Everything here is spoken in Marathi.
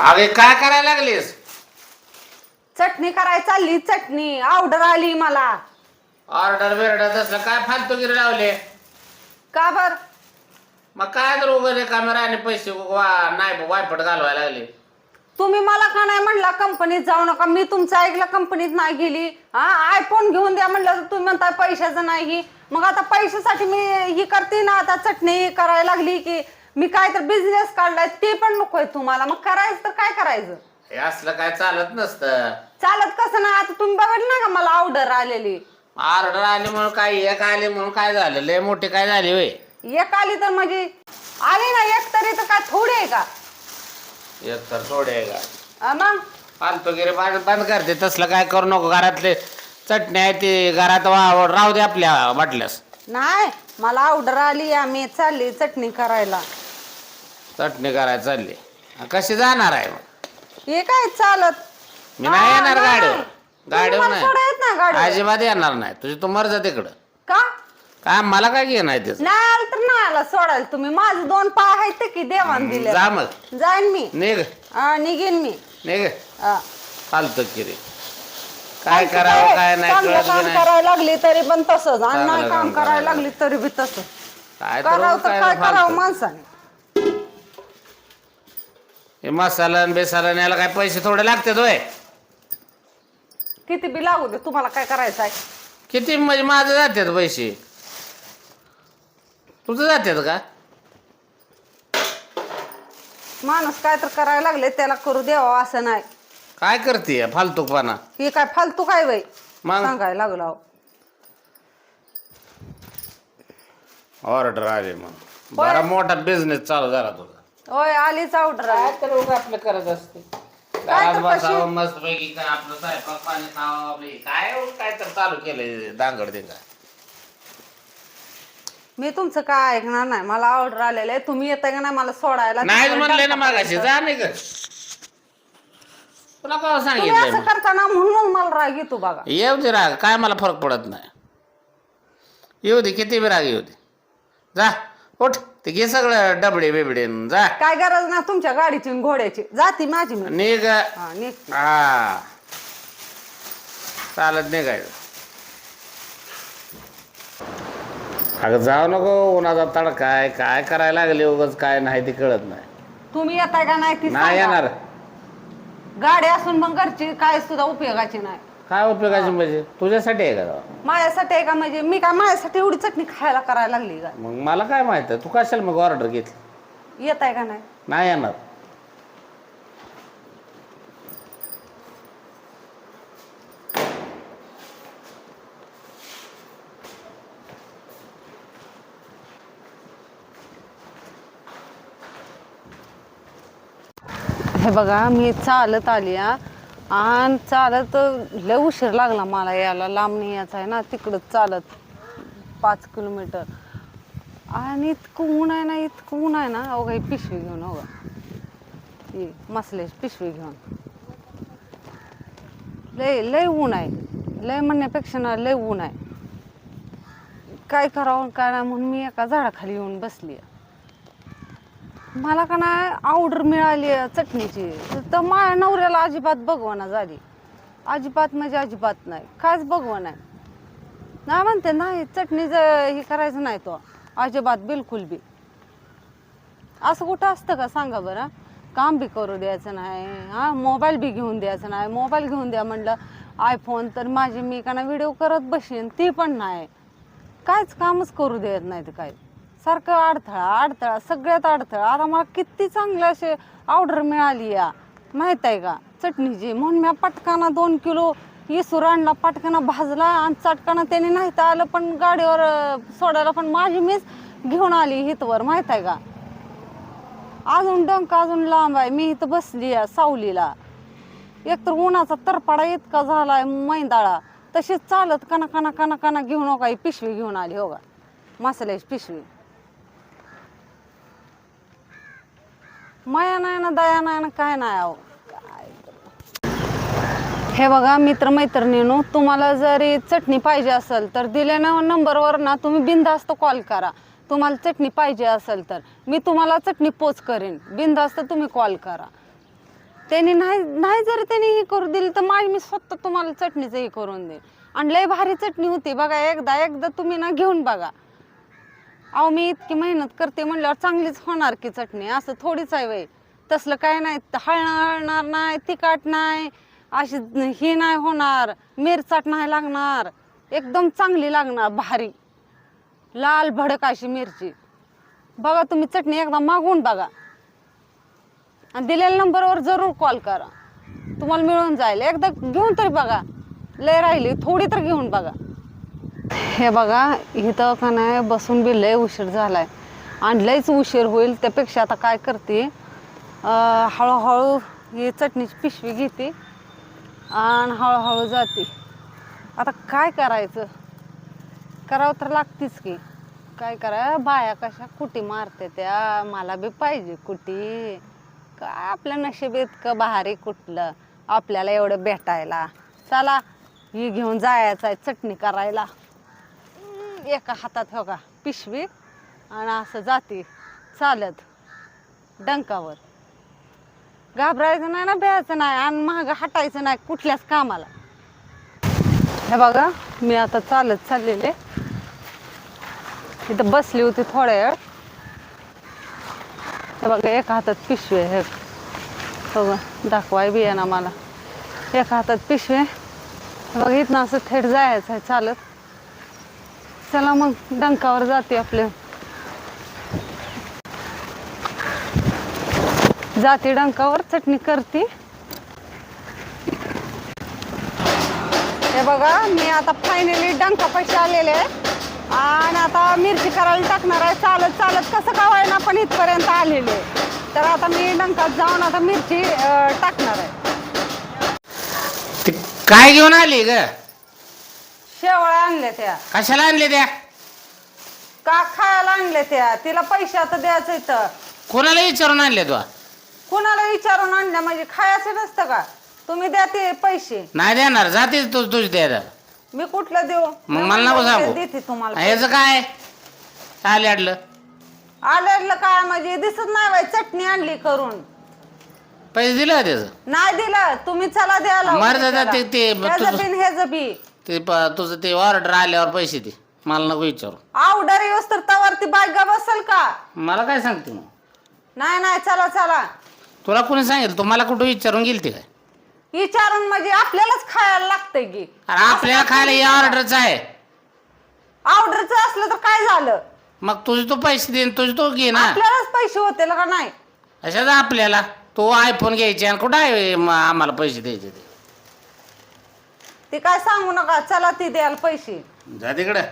अगे काय करायला लागलीस? चटणी करायला चालली चटणी. ऑर्डर आली मला. ऑर्डर बिर्डर तसलं काय फालतूगिरी लावले? का बर? मग काय तर वगैरे कॅमेरा आणि पैसे वा नाही वायपट घालवायला लागले. तुम्ही मला का नाही म्हणला कंपनीत जाऊ नका? मी तुमचं ऐकलं कंपनीत नाही गेली. हा आयफोन घेऊन द्या म्हणलं तर तुम्ही म्हणताय पैशाचं नाही. मग आता पैशासाठी मी ही करते ना आता चटणी करायला लागली की मी काय तर बिझनेस काढलाय ते पण नकोय तुम्हाला. मग करायचं तर काय करायचं? हे असलं काय चालत नसतं. चालत कसं ना आता तुम्ही बघितलं ना का मला ऑर्डर आलेली? ऑर्डर आली म्हणून काय? एक आले म्हणून काय झालं? लय मोठी काय झाली होय? एक आली तर म्हणजे आली ना एक तरी तर काय थोडी आहे का? एक तर थोडे आहे का? मग? फालतूगिरी बंद बंद करते. तसलं काय करू नको. घरातले चटणी आहे ती घरात वा राहू दे आपल्या वाटल्यास. नाही मला ऑर्डर आली आम्ही चालली चटणी करायला. चटणी करायला चालली. कशी जाणार आहे मग? हे काय चालत? मी नाही हा, येणार नाही. गाडीवर. तुम्ही गाडीवर मला नाही. नाही गाडीवर. अजिबात येणार नाही. तुझी तू मर्जा तिकडं. का? काय मला काय घेणं आहे त्याचं नाही आलं तर नाही आला सोडायला तुम्ही. माझे दोन पाय आहेत ते की देवान दिले जा मग. जाईन मी. निघ. हा, निघेन मी. निघ. हा. फालतू किरी. काय करावं काय? नाही चांगलं कळत बी काम नाही. करायला लागली तरी पण तसंच. आणि चांगलं नाही काम काम करायला करायला लागली तरी बी तसं काय तर करावं तर काय काय फालतू. करावं माणसाने? हे मसाला आणि बेसाला न्यायला काय पैसे थोडे लागतात होय. किती बी लागू दे तुम्हाला काय करायचं आहे किती म्हणजे माझं जातात पैसे. तुझं जातात का? माणूस काय तर करायला लागले त्याला करू द्यावं असं नाही. काय करते फालतूपणा हे काय फालतू काय वय मग? सांगायला लागलो अहो. ऑर्डर आली मग. बरा. मोठा बिझनेस चालू झाला तुझा. होय आलीच ऑर्डर काय तर उगा आपलं करत असते. काय घरात तर बसावं मस्त पैकी काय आपलं स्वयंपाक पाणी खावं आपलं हे काय एवढं काय तर चालू केलंय दांगड ते मी तुमचं काय ऐकणार नाही मला ऑर्डर आलेलं आहे. तुम्ही येताय का नाही मला सोडायला? नाही म्हणलंय ना मागाशी जा नाही कर तुला काय तुम्ही सांगितलंय असं? करताना म्हणून मला राग येतो बघा. येऊ दे राग काय मला फरक पडत नाही. येऊ दे किती बी राग येऊ दे. जा उठ. ते घे सगळं डबडे बिबडे न जा. काय गरज नाही तुमच्या गाडीची घोड्याची. जाती माझी मी निघ. हा निघते. हा. चालत निघायचं. अगं जाऊ नको उन्हाचा तडका आहे. काय करायला लागले उगाच काय नाही ते कळत नाही. तुम्ही येताय का नाही ती नाही सांगा. येणार. गाडी असून मग घरची काय सुद्धा उपयोगाची नाही. काय उपयोगाची म्हणजे? तुझ्यासाठी आहे का? माझ्यासाठी आहे का म्हणजे? मी काय माझ्यासाठी एवढी चटणी खायला करायला लागली का? मग मला काय माहीत आहे? तू कशाला मग ऑर्डर घेतली? येत आहे का नाही? नाही येणार. हे बघा मी चालत आली हा. आणि चालत लय उशीर लागला मला यायला. लांब नाही आहे ना तिकडं चालत पाच किलोमीटर. आणि इतकं ऊन आहे ना इतकं ऊन आहे ना अवघा ही पिशवी घेऊन अवघा ही मसल्याची पिशवी घेऊन. लय लय ऊन आहे. लय म्हणण्यापेक्षा ना लय ऊन आहे. काय करावं काय नाही म्हणून मी एका झाडाखाली येऊन बसली आहे मला का नाही ऑर्डर मिळाली आहे चटणीची. तर माझ्या नवऱ्याला अजिबात बघवना झाली. अजिबात म्हणजे अजिबात नाही. कायच बघवं नाही नाही म्हणते नाही चटणी हे करायचं नाही तो. अजिबात बिलकुल बी. असं कुठं असतं का? सांगा बरं. काम बी करू द्यायचं नाही. हां मोबाईल बी घेऊन द्यायचं नाही. मोबाईल घेऊन द्या म्हणलं आयफोन तर माझी मी का व्हिडिओ करत बसेन. ती पण नाही. काहीच कामच करू देत नाही ते काय सारखं अडथळा अडथळा सगळ्यात अडथळा. आता मला किती चांगले असे ऑर्डर मिळाली या. माहीत आहे का? चटणीची. म्हणून मी पटकाना दोन किलो इसूर आणला पटकाना भाजला आणि चटकाना त्याने नाही तर आलं पण गाडीवर सोडायला पण माझी मीच घेऊन आली हितवर. माहीत आहे का? अजून डंक अजून लांब आहे. मी इथं बसली आहे सावलीला. एकतर उन्हाचा तरपाडा इतका झालाय मैंदाळा. तशीच चालत कना कना कना कना घेऊन हो का? ही पिशवी घेऊन आली हो का? मसाल्याची पिशवी. माया नाही ना दया नाही ना काय नाही अहो. हे बघा मित्रमैत्रिणीनो तुम्हाला जरी चटणी पाहिजे असेल तर दिलेल्या नंबरवर ना तुम्ही बिनधास्त कॉल करा. तुम्हाला चटणी पाहिजे असेल तर. मी तुम्हाला चटणी पोच करेन. बिनधास्त तुम्ही कॉल करा. त्यांनी नाही नाही जर त्यांनी हे करू दिली तर माझी मी स्वतः तुम्हाला चटणीचं हे करून देईन. आणि लय भारी चटणी होती बघा एकदा एकदा तुम्ही ना घेऊन बघा. अहो मी इतकी मेहनत करते म्हणल्यावर चांगलीच होणार की चटणी. असं थोडीच आहे वय तसलं काय नाही. हळणार हळणार नाही तिखट नाही अशी ही नाही होणार. मिरचाट नाही लागणार. एकदम चांगली लागणार भारी. लाल भडक अशी मिरची. बघा तुम्ही चटणी एकदा मागवून बघा. आणि दिलेल्या नंबरवर जरूर कॉल करा. तुम्हाला मिळून जाईल. एकदा घेऊन तरी बघा. लय राहिली. थोडी तर घेऊन बघा. हे बघा इथं का नाही बसून बी लय उशीर झालाय. आणि लयच उशीर होईल त्यापेक्षा आता काय करते? हळूहळू ही चटणीची पिशवी घेते आणि हळूहळू जाते. आता काय करायचं? करावं तर लागतीच की. काय करा बाया कशा कुटी मारते त्या? मला बी पाहिजे कुटी. काय आपल्या नशीब इतकं भारी कुठलं? आपल्याला एवढं भेटायला. चला ही घेऊन जायचं आहे चटणी करायला. एका हातात हो का पिशवी आणि असं जाते चालत डंकावर. घाबरायचं नाही ना भ्यायचं नाही आणि महाग हटायचं नाही कुठल्याच कामाला. हे बघा मी आता चालत चाललेले. इथं बसली होती थोड्या वेळ. हे बघा एका हातात पिशवी आहे हे बघा दाखवाय बिया ना मला. एका हातात पिशवी बघा इथनं असं थेट जायचं आहे चालत. चला मग डंकावर जाते आपल्या जाते डंकावर चटणी करते. हे बघा मी आता फायनली डंका पैसे आलेले आहे. आणि आता मिरची करायला टाकणार आहे. चालत चालत कसं का व्हायना पण इथपर्यंत आलेले तर आता मी डंकात जाऊन आता मिरची टाकणार आहे. ते काय घेऊन आली ग? शेवळ्या आणल्या त्या. कशाला आणले त्या? का खायला आणल्या त्या? तिला पैसे आता द्यायचं इथं. कोणाला विचारून आणले तू कुणाला विचारून आणल्या? म्हणजे खायचं नसतं का? तुम्ही द्या ते पैसे. नाही देणार. जाते तू तुझ द्यायला मी कुठलं देऊ? मग मला नको सांगू. देते तुम्हाला ह्याचं काय? आले आलेलं काय? म्हणजे दिसत नाही बाई चटणी आणली करून. पैसे दिलं त्याचं. नाही दिलं. तुम्ही चला द्यायला मर दादा ते- ते- बिन ह्याचं बी. ते प- तुझं ते ऑर्डर आल्यावर पैसे दे. मला नको विचारू. आवडर येऊस तर तवरती बायगा बसल का? मला काय सांगते मग? नाही नाही चला चला. तुला कोणी सांगितलं? तू मला कुठं विचारून गेली ते काय? विचारून म्हणजे आपल्यालाच खायला लागतंय की. अरे आपल्याला खायला हे ऑर्डरच आहे. ऑर्डरचं असलं तर काय झालं? मग तुझे तू पैसे दे तुझे तू घे ना. आपल्यालाच पैसे होते का नाही? अशाच आपल्याला? तू आयफोन घ्यायचे आणि कुठं आहे म- आम्हाला पैसे द्यायचे ते? ते काय सांगू नका चला ती द्याल पैसे. जा तिकडं.